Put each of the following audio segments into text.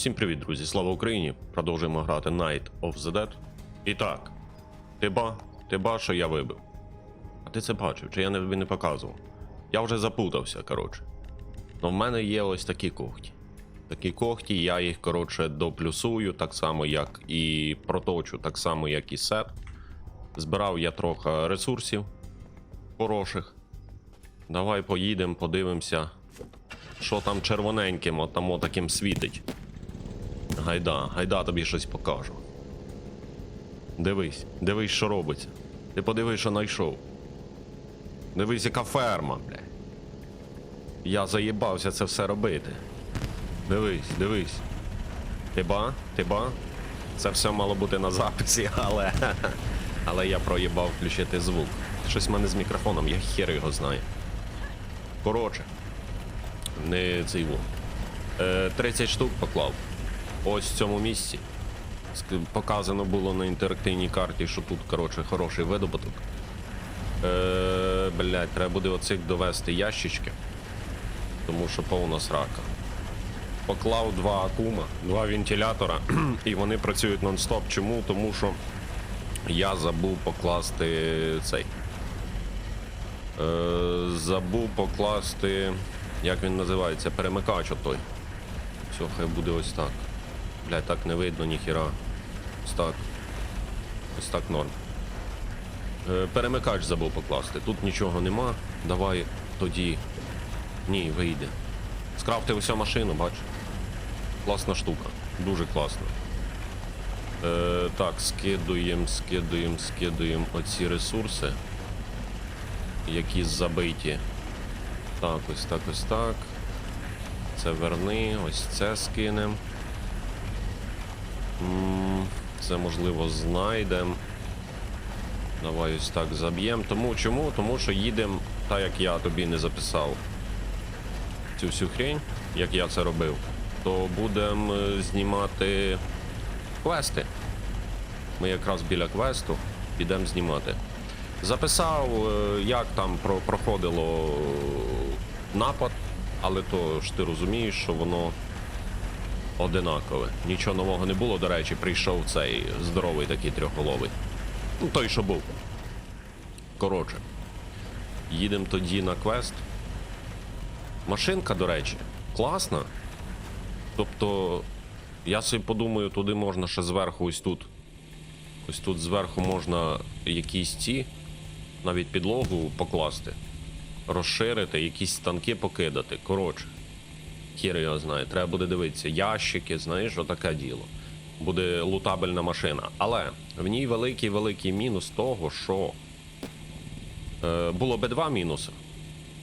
Всім привіт, друзі! Слава Україні! Продовжуємо грати Night of the Dead. І так, ти ба, ти ба, що я вибив. А ти це бачив, чи я тобі не показував? Я вже запутався, коротше. Ну в мене є ось такі когті. Такі когті, я їх, коротше, доплюсую, так само, як і проточу, так само, як і сет. Збирав я трохи ресурсів хороших. Давай поїдемо, подивимося, що там червоненьким, там таким світить. Гайда, гайда тобі щось покажу. Дивись, дивись, що робиться. Ти подивись, що знайшов. Дивись, яка ферма, бля. Я заїбався це все робити. Дивись, дивись. Ти ба? Ти ба? Це все мало бути на записі, але. Але я проїбав включити звук. Щось в мене з мікрофоном, я хер його знаю. Коротше. Не цей во. Е, 30 штук поклав. Ось в цьому місці. Показано було на інтерактивній карті, що тут, коротше, хороший видобуток. Е, блять, треба буде оцих довести ящички. Тому що повна срака. Поклав два акума, два вентилятора, і вони працюють нон-стоп. Чому? Тому що я забув покласти цей. Е, забув покласти. Як він називається? Перемикач отой. Все, хай буде ось так. Блядь, так не видно ніхіра. Ось так. Ось так норм. Е, перемикач забув покласти. Тут нічого нема. Давай тоді. Ні, вийде. Скрафтив усю машину, бач. Класна штука. Дуже класно. Е, так, скидуємо, скидуємо, скидуємо оці ресурси, які забиті. Так, ось так, ось так. Це верни, ось це скинем. Це можливо знайдемо. Давай ось так заб'ємо. Тому чому? Тому що їдемо, так як я тобі не записав цю всю хрень, як я це робив, то будемо е, знімати квести. Ми якраз біля квесту підемо знімати. Записав, е, як там проходило е, напад, але то ж ти розумієш, що воно одинакове. Нічого нового не було, до речі, прийшов цей здоровий такий трьохголовий. Ну, той, що був. Коротше. Їдемо тоді на квест. Машинка, до речі, класна. Тобто, я собі подумаю, туди можна ще зверху, ось тут. Ось тут зверху можна якісь ці, навіть підлогу покласти, розширити, якісь станки покидати. Коротше, хір його знає, треба буде дивитися. Ящики, знаєш, отаке діло. Буде лутабельна машина. Але в ній великий-великий мінус того, що е, було би два мінуси,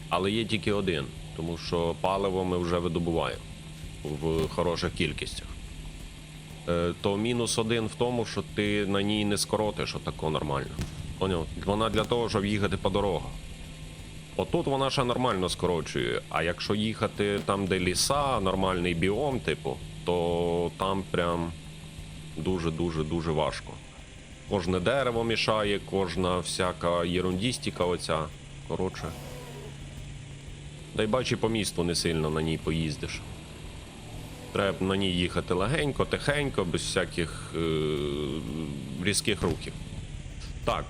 але є тільки один, тому що паливо ми вже видобуваємо в хороших кількостях. Е, то мінус один в тому, що ти на ній не скоротиш отако нормально. Поняв? Вона для того, щоб їхати по дорогах. Отут вона ще нормально скорочує, а якщо їхати там, де ліса, нормальний біом, типу, то там прям дуже-дуже дуже важко. Кожне дерево мішає, кожна всяка єрундістіка оця. Коротше. Дай бачи по місту не сильно на ній поїздиш. Треба на ній їхати легенько, тихенько, без всяких е- різких рухів. Так.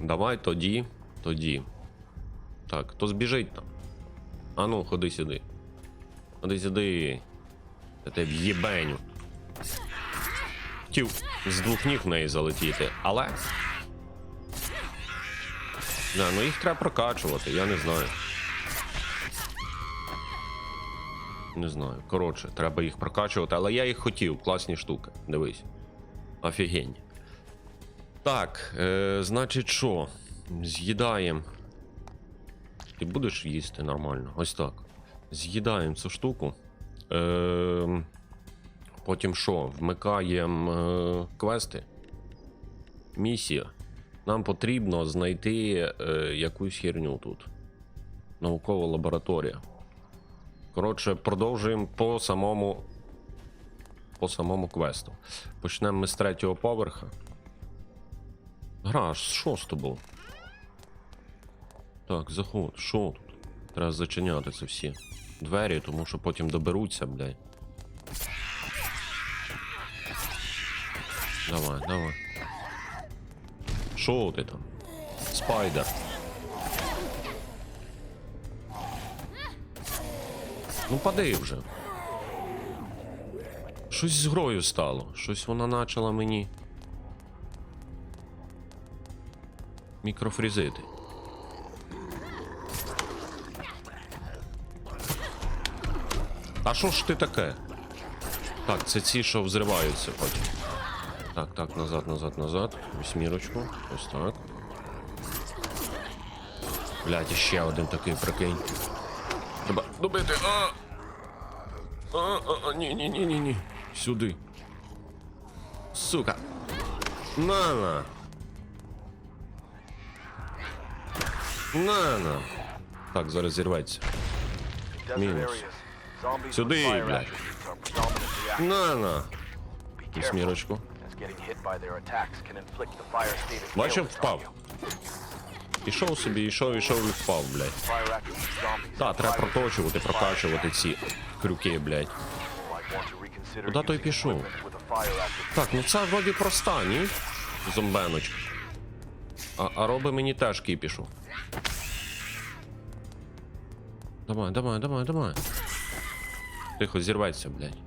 Давай тоді. Тоді. Так, хто збіжить там? Ану, ходи сюди. Ходи сюди. Я тебе в'єбеню. Хотів з двох ніг в неї залетіти, але. Не, ну їх треба прокачувати, я не знаю. Не знаю. Коротше, треба їх прокачувати, але я їх хотів. Класні штуки. Дивись. Офігень. Так, е, значить, що? З'їдаємо. Ти будеш їсти нормально? Ось так. З'їдаємо цю штуку. Е, потім що? Вмикаємо е, квести. Місія. Нам потрібно знайти е, якусь херню тут. Наукова лабораторія. Коротше, продовжуємо по самому. По самому квесту. Почнемо ми з третього поверха. Гра, що з тобою? Так, заход, що тут? Треба зачиняти це всі двері, тому що потім доберуться, блядь. Давай, давай. Що ти там? Спайдер. Ну пади вже. Щось з грою стало. Щось вона почала мені. Мікрофрізити. А що ж ти таке? Так, це ці, що взриваються потім. Так, так, назад, назад, назад. Вісьмірочку. Ось так. Блядь, іще один такий, прикинь. Треба добити. А! А, а, а, ні, ні, ні, ні, ні. Сюди. Сука. На на. На на. Так, зараз зірветься. Desert Minus. areas. Zombies Сюди, блядь. На на. Of Бачив, впав. Ішов собі, ішов, ішов і впав, блядь. Та, треба проточувати, прокачувати ці крюки, блядь. Куда той пішов? Так, ну це вроді проста, ні? Зомбеночка. А, а роби мені теж кіпішу. Давай, давай, давай, давай. Тихо, зірветься, блядь.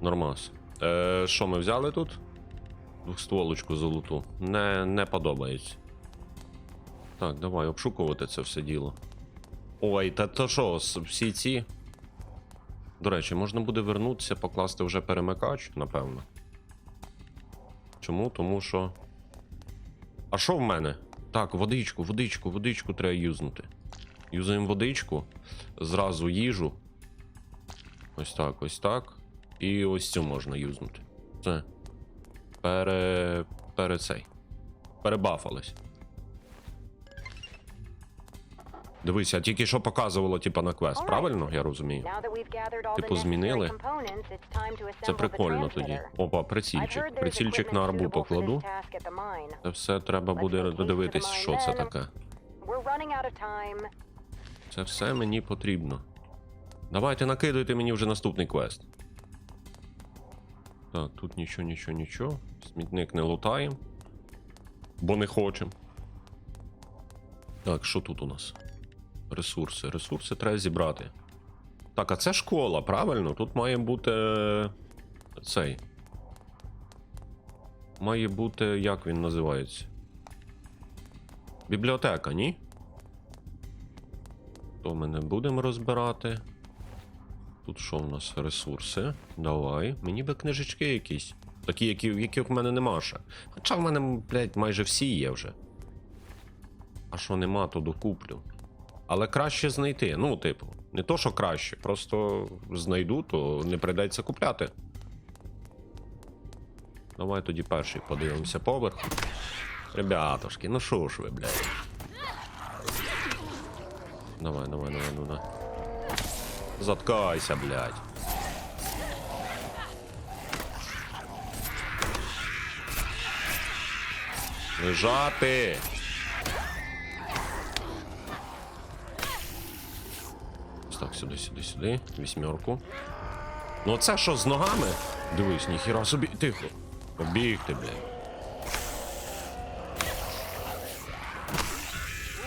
Нормас. Е, що ми взяли тут? Двохстволочку золоту. Не, не подобається. Так, давай обшукувати це все діло. Ой, та то що, всі ці. До речі, можна буде вернутися, покласти вже перемикач, напевно. Чому? Тому що. А що в мене? Так, водичку, водичку, водичку треба юзнути. Юзаємо водичку, зразу їжу. Ось так, ось так. І ось цю можна юзнути. Все. Пере. Пере цей. Перебафались. Дивися, тільки що показувало, типа, на квест, правильно? Я розумію. Типу змінили. Це прикольно тоді. Опа, прицільчик. Прицільчик на арбу покладу. Це все треба буде додивитись, що це таке. Це все мені потрібно. Давайте накидуйте мені вже наступний квест. Так, тут нічого, нічого, нічого. Смітник не лутаємо. Бо не хочемо. Так, що тут у нас? Ресурси. Ресурси треба зібрати. Так, а це школа, правильно? Тут має бути. е, Цей. Має бути. Як він називається? Бібліотека, ні? То ми не будемо розбирати. Тут що в нас? Ресурси. Давай. Мені би книжечки якісь. Такі, які, яких в мене нема ще. Хоча в мене, блядь, майже всі є вже. А що нема, то докуплю. Але краще знайти. Ну, типу, не то, що краще, просто знайду, то не прийдеться купляти. Давай тоді перший подивимося поверх. Ребятушки, ну що ж ви, блядь. Давай, давай, давай, ну да. Заткайся, блядь. Лежати. Так, сюди, сюди, сюди. Вісьмерку. Ну це що з ногами? Дивись, ніхіра собі. Тихо. Побігти, блядь.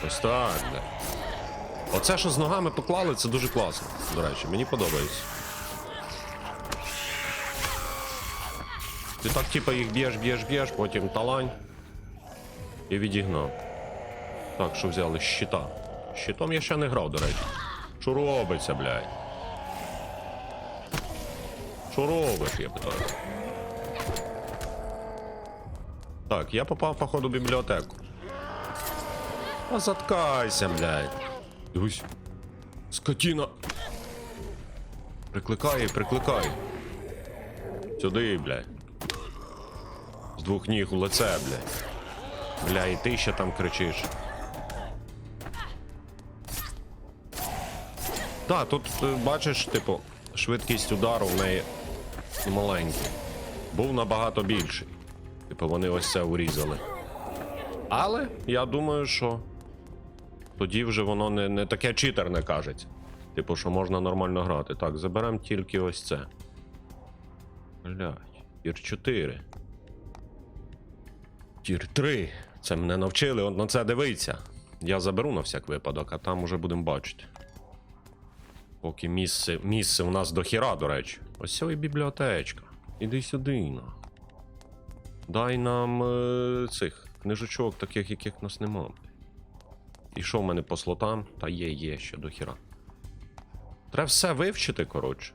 Ось так, блядь. Оце, що з ногами поклали, це дуже класно. До речі, мені подобається. Ти так, типа, їх б'єш, б'єш, б'єш, потім талань. І відігнав. Так, що взяли? Щита. Щитом я ще не грав, до речі. Що робиться, блядь? Що робиш, я питаю. Так, я попав, походу, в бібліотеку. А заткайся, блядь. Дивись. Скотіна. Прикликає, прикликає. Сюди, блядь. З двох ніг у лице, блядь. Бля, і ти ще там кричиш. Так, тут е, бачиш, типу, швидкість удару в неї маленький. Був набагато більший. Типу, вони ось це урізали. Але я думаю, що тоді вже воно не, не таке читерне кажеться. Типу, що можна нормально грати. Так, заберемо тільки ось це. Блять. Тір 4. Тір 3. Це мене навчили от на це дивитися. Я заберу на всяк випадок, а там уже будемо бачити. Поки місце, місце у нас до хіра, до речі. Ось і бібліотечка. Іди сюди, на. Дай нам е, цих книжечок, таких, яких нас нема. І що в мене по слотам? Та є, є ще до хіра. Треба все вивчити, коротше.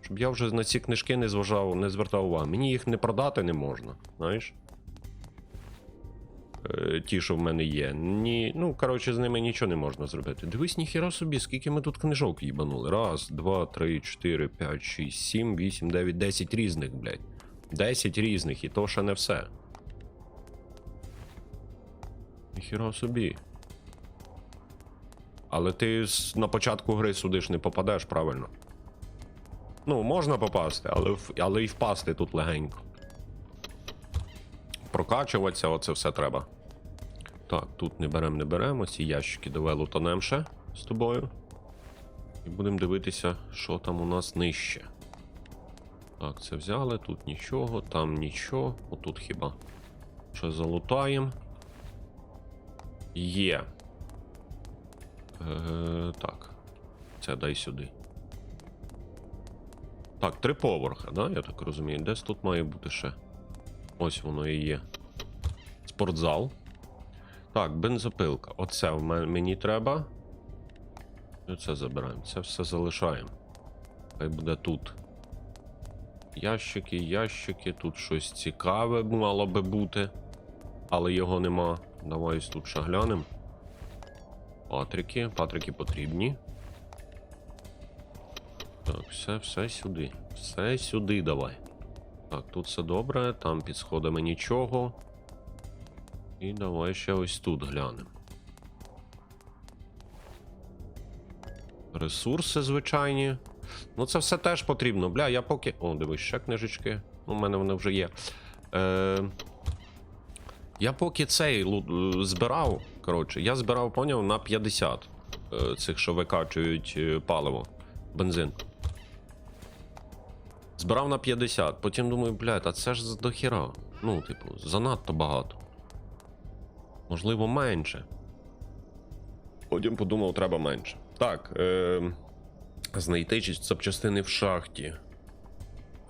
Щоб я вже на ці книжки не зважав, не звертав увагу. Мені їх не продати не можна, знаєш? Е, ті, що в мене є. Ні, ну, коротше, з ними нічого не можна зробити. Дивись, ніхіра собі, скільки ми тут книжок їбанули. Раз, два, три, чотири, п'ять, шість, сім, вісім, дев'ять, десять різних, блядь. Десять різних, і то ще не все. Ніхіра собі. Але ти на початку гри сюди ж не попадеш, правильно? Ну, можна попасти, але, але і впасти тут легенько. Прокачуватися, оце все треба. Так, тут не беремо, не беремо. Ці ящики давай лутанем ще з тобою. І будемо дивитися, що там у нас нижче. Так, це взяли, тут нічого, там нічого. Отут хіба. Що залутаємо. Є. Е, так. Це дай сюди. Так, три поверха, да? Я так розумію. Десь тут має бути ще. Ось воно і є. Спортзал. Так, бензопилка. Оце в мен- мені треба. І Оце забираємо. Це все залишаємо. Хай буде тут. Ящики, ящики, тут щось цікаве мало би бути. Але його нема. Давай ось тут ще глянемо. Патрики. Патрики потрібні. Так, все, все сюди. Все сюди давай. Так, тут все добре, там під сходами нічого. І давай ще ось тут глянемо. Ресурси звичайні. Ну, це все теж потрібно. Бля, я поки. О, дивись, ще книжечки. Ну, у мене вони вже є. Е... Я поки цей е, збирав. Коротше, я збирав, поняв, на 50 е, цих, що викачують е, паливо, бензин. Збирав на 50, потім думаю, блядь, а це ж до хіра. Ну, типу, занадто багато. Можливо, менше. Потім подумав, треба менше. Так. Е- знайти запчастини в шахті.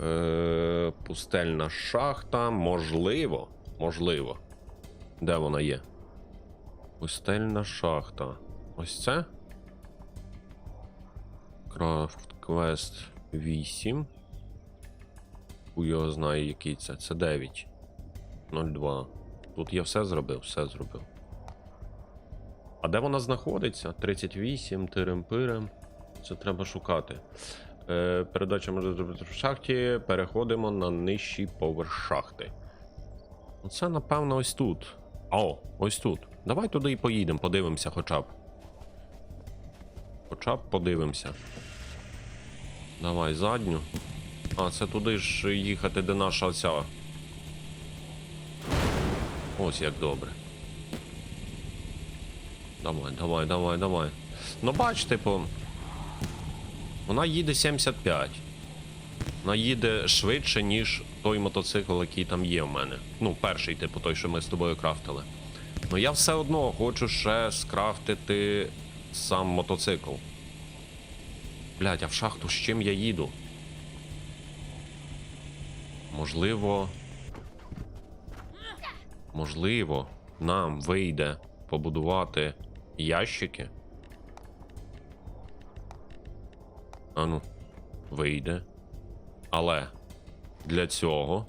Е- пустельна шахта. Можливо. Можливо. Де вона є? Пустельна шахта. Ось це? Крафт квест 8. У його знає, який це. Це 9. 02. Тут я все зробив, все зробив. А де вона знаходиться? 38, тирем-пирем. Це треба шукати. Е, передача може зробити в шахті. Переходимо на нижчий поверх шахти. Оце, напевно, ось тут. О, ось тут. Давай туди і поїдемо, подивимося хоча б. Хоча б подивимося. Давай задню. А, це туди ж їхати, де наша оця. Ось як добре. Давай, давай, давай, давай. Ну бач, типу. Вона їде 75. Вона їде швидше, ніж той мотоцикл, який там є в мене. Ну, перший, типу, той, що ми з тобою крафтили. Ну я все одно хочу ще скрафтити сам мотоцикл. Блять, а в шахту з чим я їду? Можливо. Можливо, нам вийде побудувати ящики. Ану, вийде. Але для цього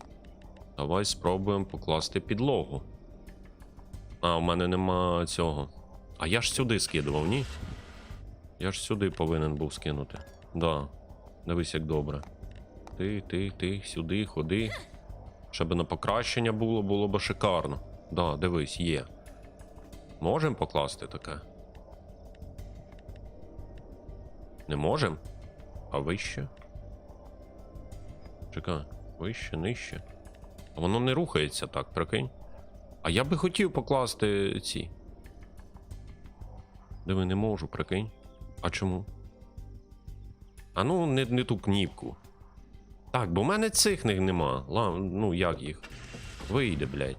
давай спробуємо покласти підлогу. А, у мене нема цього. А я ж сюди скидував, ні? Я ж сюди повинен був скинути. Да. Дивись, як добре. Ти, ти, ти, сюди, ходи. Щоб на покращення було, було б шикарно. Да, дивись, є. Можемо покласти таке? Не можемо? А вище? Чекай, вище, нижче. А воно не рухається так, прикинь. А я би хотів покласти ці. Диви, не можу, прикинь. А чому? А ну, не, не ту кніпку. Так, бо в мене цих них нема. Ла, ну як їх? Вийде, блядь.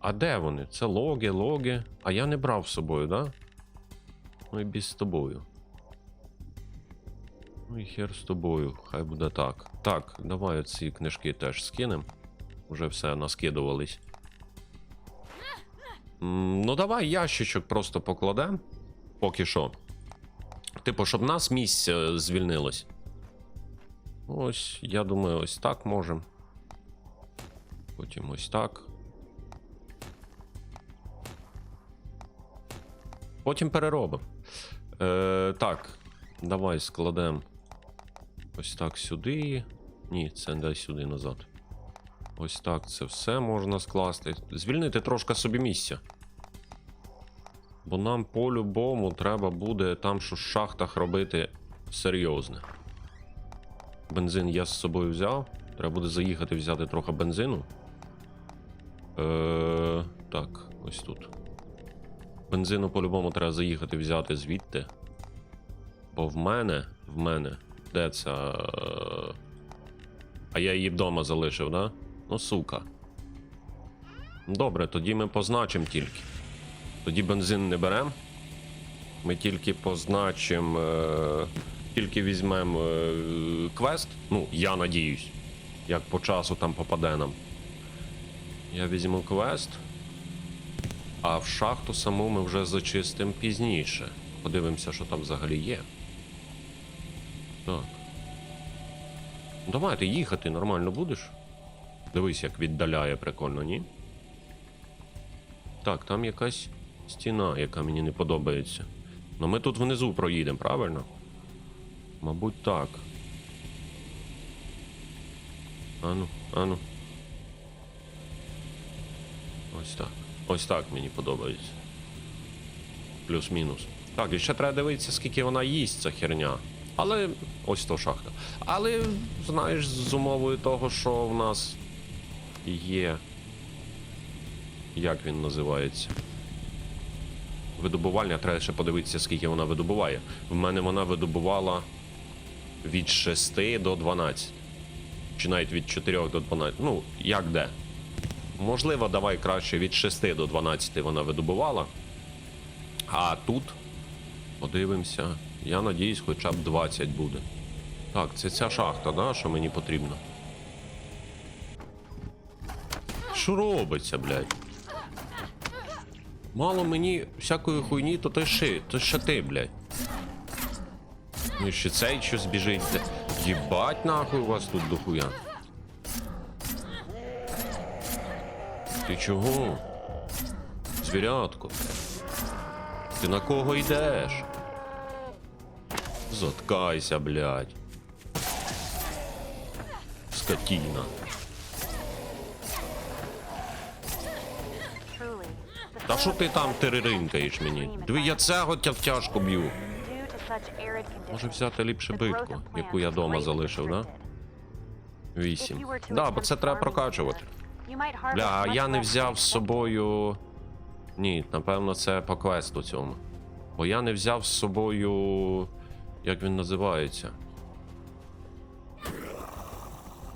А де вони? Це логи, логи. А я не брав з собою, да? Ну і без з тобою. Ну і хер з тобою, хай буде так. Так, давай ці книжки теж скинем. Уже все наскидувались. Ну, давай ящичок просто покладемо. Поки що. Типу, щоб нас місце звільнилось. Ось, я думаю, ось так можемо. Потім ось так. Потім переробимо. Е, так, давай складемо ось так сюди. Ні, це дай сюди назад. Ось так це все можна скласти. Звільнити трошки собі місця. Бо нам по-любому треба буде там, що в шахтах робити серйозне. Бензин я з собою взяв. Треба буде заїхати взяти трохи бензину. Е, так, ось тут. Бензину по-любому треба заїхати взяти звідти. Бо в мене, в мене, де ця. е, А я її вдома залишив, да? Ну, сука. Добре, тоді ми позначимо тільки. Тоді бензин не беремо. Ми тільки позначимо. Е... Тільки візьмемо е... квест. Ну, я надіюсь. Як по часу там попаде нам. Я візьму квест. А в шахту саму ми вже зачистимо пізніше. Подивимося, що там взагалі є. Так. Ну, Давай їхати нормально будеш? Дивись, як віддаляє прикольно, ні? Так, там якась стіна, яка мені не подобається. Ну ми тут внизу проїдемо, правильно? Мабуть, так. Ану, ану. Ось так. Ось так мені подобається. Плюс-мінус. Так, і ще треба дивитися, скільки вона їсть, ця херня. Але ось то шахта. Але, знаєш, з умовою того, що в нас є. Як він називається? Видобувальня, треба ще подивитися, скільки вона видобуває. В мене вона видобувала від 6 до 12. Чи навіть від 4 до 12. Ну, як де. Можливо, давай краще від 6 до 12 вона видобувала. А тут подивимося. Я надіюсь, хоча б 20 буде. Так, це ця шахта, да, що мені потрібно. Що робиться, блядь? Мало мені всякої хуйні, то ти ши, то ще ти, блядь. Ну і ще цей щось біжить. Єбать нахуй у вас тут дохуя. Ти чого? Звірятко. Ти на кого йдеш? Заткайся, блядь. Скотіна. Та що ти там тереринкаєш мені? Диви, я цього тя тяжко б'ю. Може взяти ліпше битку, яку я дома залишив, да? Вісім. Да, бо це треба прокачувати. Бля, а я не взяв з собою. Ні, напевно, це по квесту цьому. Бо я не взяв з собою. Як він називається?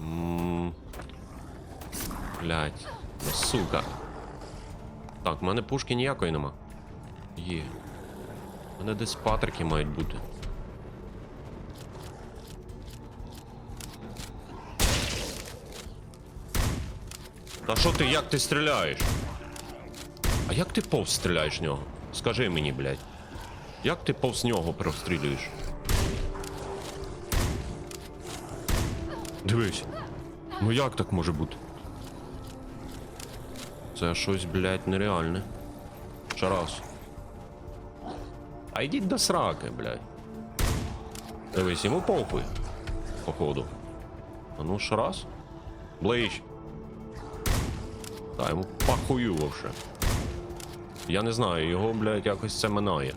М, Блядь, ну сука. Так, в мене пушки ніякої нема. Є. У мене десь патрики мають бути. Та що ти, як ти стріляєш? А як ти повз стріляєш в нього? Скажи мені, блядь. Як ти повз нього прострілюєш? Дивись. Ну як так може бути? Це щось, блядь, нереальне. Ще раз. А йдіть до сраки, блядь. Дивись, йому похуй. Походу. А ну ще раз. Ближче. Та йому похую вовше. Я не знаю, його, блядь, якось це минає.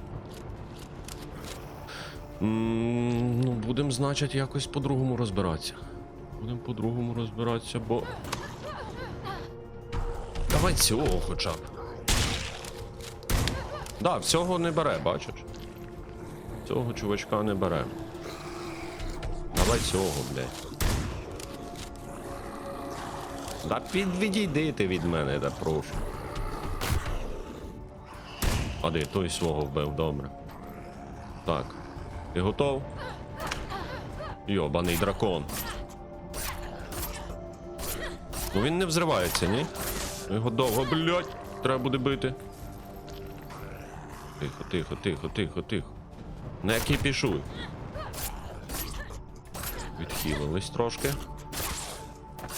Ну, будемо, значить, якось по-другому розбиратися. Будемо по-другому розбиратися, бо. Давай цього хоча б. Да, всього не бере, бачиш? Цього чувачка не бере. Давай цього, блядь. Да під, відійди ти від мене, да прошу. А де той свого вбив, добре. Так. Ти готов? Йобаний дракон. Ну він не взривається, ні? Його довго, блядь, треба буде бити. Тихо, тихо, тихо, тихо, тихо. Не кипішуй. Відхилились трошки.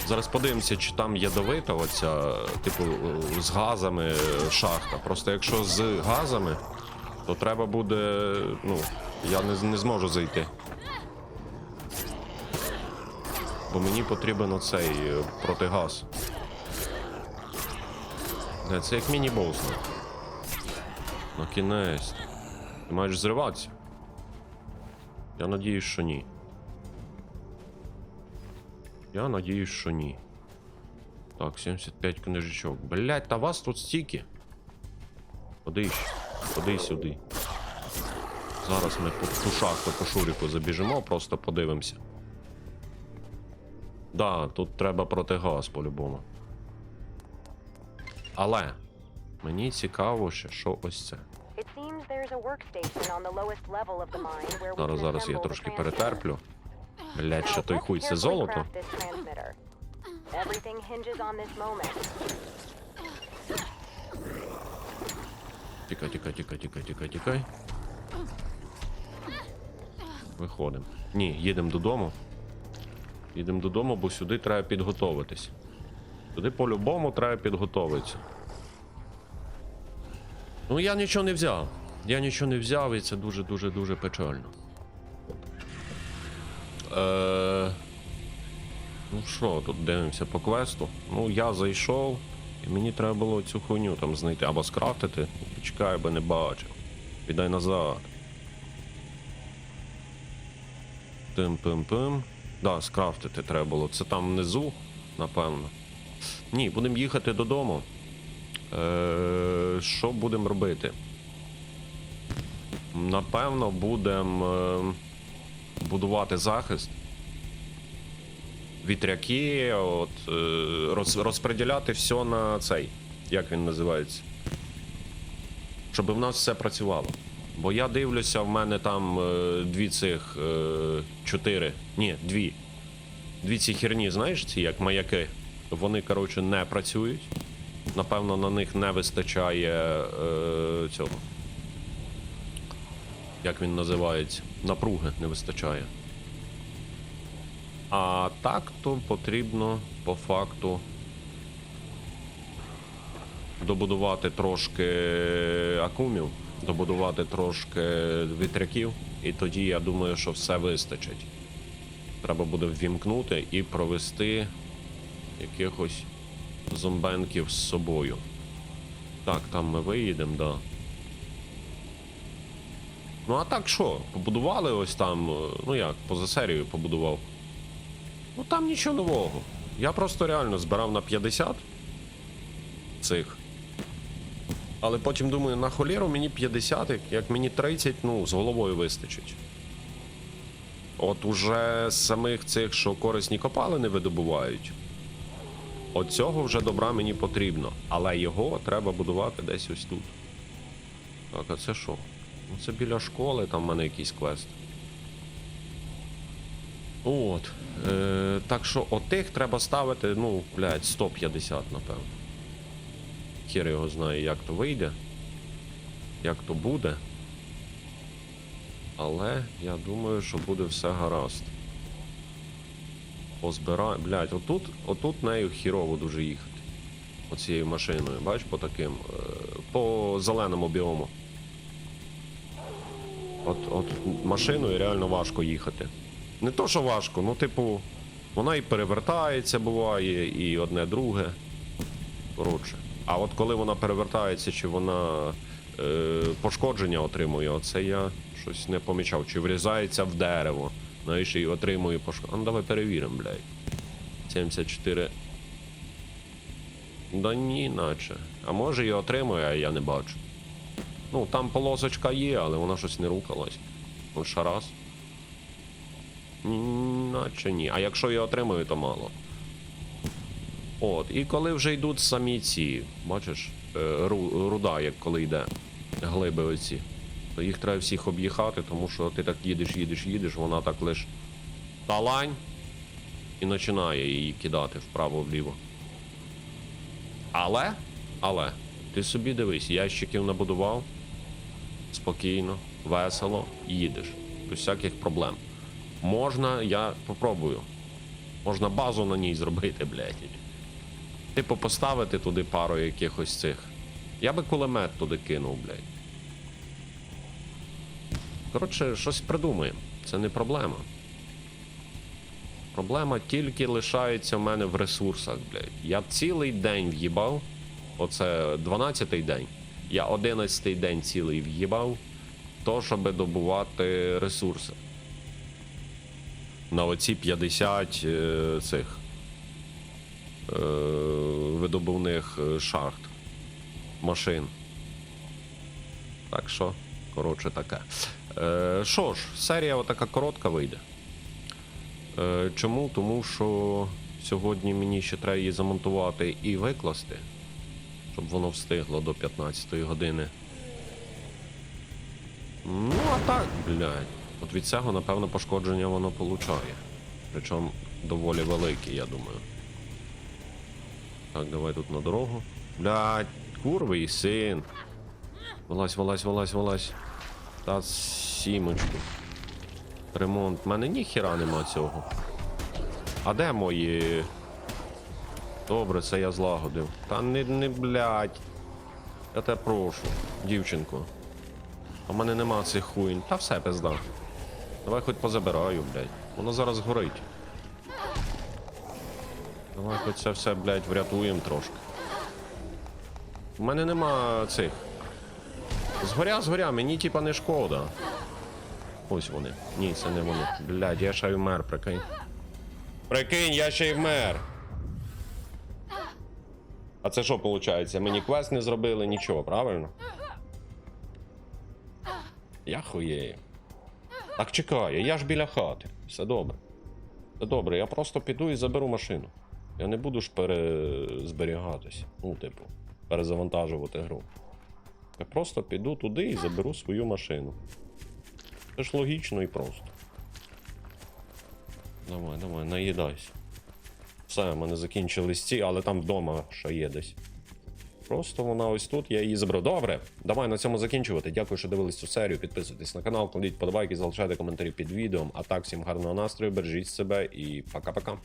Зараз подивимося, чи там ядовита оця, типу, з газами шахта. Просто якщо з газами, то треба буде. Ну, я не, не зможу зайти. Бо мені потрібен оцей е, протигаз. Не, це як міні-боус. ну. Кінець. Ти маєш зриватися. Я надіюсь, що ні. Я надіюсь, що ні. Так, 75 книжечок. Блять, та вас тут стільки. Ходи, ходи сюди. Зараз ми по ту шахту по шуріку забіжимо, просто подивимося. Да, тут треба протигаз по-любому. Але мені цікаво ще, що ось це. Where we Зараз, зараз я трошки перетерплю. Блять, ще той хуй, це золото. Тікай, тікай, тікай, тікай, тікай, тікай. Виходимо. Ні, їдемо додому. Їдемо додому, бо сюди треба підготовитись. Сюди по-любому треба підготовитися. Ну, я нічого не взяв. Я нічого не взяв, і це дуже-дуже дуже печально. Е... Ну що, тут дивимося по квесту. Ну, я зайшов, і мені треба було цю хуйню там знайти або скрафтити. Почекай, бо не бачив. Підай назад. Тим-пим-пим. Да, скрафтити треба було. Це там внизу, напевно. Ні, будемо їхати додому. Е, що будемо робити? Напевно, будемо е, будувати захист. Вітряки, от, е, роз, розподіляти все на цей. Як він називається? Щоб в нас все працювало. Бо я дивлюся, в мене там е, дві цих чотири. Ні, дві. Дві ці херні, знаєш, ці як маяки. Вони, коротше, не працюють. Напевно, на них не вистачає е, цього. Як він називається? Напруги не вистачає. А так то потрібно по факту добудувати трошки акумів, добудувати трошки вітряків, і тоді я думаю, що все вистачить. Треба буде ввімкнути і провести якихось зомбенків з собою. Так, там ми виїдемо, да. Ну а так що? Побудували ось там, е, ну як, поза серією побудував. Ну там нічого нового. Я просто реально збирав на 50 цих. Але потім думаю, на холєру мені 50, як- мені 30, ну, з головою вистачить. От уже самих цих, що корисні копалини видобувають. От цього вже добра мені потрібно. Але його треба будувати десь ось тут. Так, а це що? Ну це біля школи, там в мене якийсь квест. От. Е, так що отих треба ставити, ну, блядь, 150, напевно. Хір його знає, як то вийде. Як то буде. Але я думаю, що буде все гаразд. Позбирай. Блядь, отут, отут нею хірово дуже їхати. Оцією машиною, бач, по таким. е, По зеленому біому. От, от машиною реально важко їхати. Не то, що важко, ну, типу, вона і перевертається, буває, і одне друге. Коротше. А от коли вона перевертається, чи вона е, пошкодження отримує, оце я щось не помічав. Чи врізається в дерево, знаєш, і отримує пошкодження. Ну, давай перевіримо, блядь. 74. Да ні, наче. А може і отримує, а я не бачу. Ну, там полосочка є, але вона щось не рухалась. От ще раз. Наче ні. А якщо я отримую, то мало. От, і коли вже йдуть самі ці, бачиш, е, руда, як коли йде, глиби оці, їх треба всіх об'їхати, тому що ти так їдеш, їдеш, їдеш, вона так лиш талань і починає її кидати вправо-вліво. Але, але, ти собі дивись, ящиків набудував, спокійно, весело, їдеш. Без всяких проблем. Можна, я попробую. Можна базу на ній зробити, блядь. Типу поставити туди пару якихось цих. Я би кулемет туди кинув, блядь. Коротше, щось придумаємо. Це не проблема. Проблема тільки лишається в мене в ресурсах, блядь. Я цілий день в'їбав. Оце 12-й день. Я 11-й день цілий в'їбав. То, щоб добувати ресурси. На оці 50 е, цих е, видобувних е, шахт. Машин. Так що, коротше, таке. Е, Що ж, серія отака коротка вийде. Е, Чому? Тому що сьогодні мені ще треба її замонтувати і викласти, щоб воно встигло до 15 години. Ну, а так, блядь. От від цього, напевно, пошкодження воно получає. Причому доволі велике, я думаю. Так, давай тут на дорогу. Блядь, курвий син. Вилазь, вилазь, вилазь, вилазь. Та сімочки. Ремонт. У мене ніхіра нема цього. А де мої. Добре, це я злагодив. Та не, не блядь. Я тебе прошу, дівчинко. А в мене нема цих хуйн. Та все пизда. Давай хоч позабираю, блядь. Воно зараз горить. Давай хоч це все, блядь, врятуємо трошки. У мене нема цих. Згоря, згоря, мені типа не шкода. Ось вони. Ні, це не вони. Блядь, я ще й вмер, прикинь. Прикинь, я ще й вмер. А це що виходить? Мені квест не зробили нічого, правильно? Я хуєю. Так чекай, я ж біля хати. Все добре. Все добре, я просто піду і заберу машину. Я не буду ж перезберігатись. Ну, типу, перезавантажувати гру. Я просто піду туди і заберу свою машину. Це ж логічно і просто. Давай, давай, наїдайся. Все, в мене закінчились ці, але там вдома ще є десь. Просто вона ось тут, я її забрав. Добре, давай на цьому закінчувати. Дякую, що дивились цю серію. Підписуйтесь на канал, кладіть подобайки, залишайте коментарі під відео. А так, всім гарного настрою, бережіть себе і пока-пока.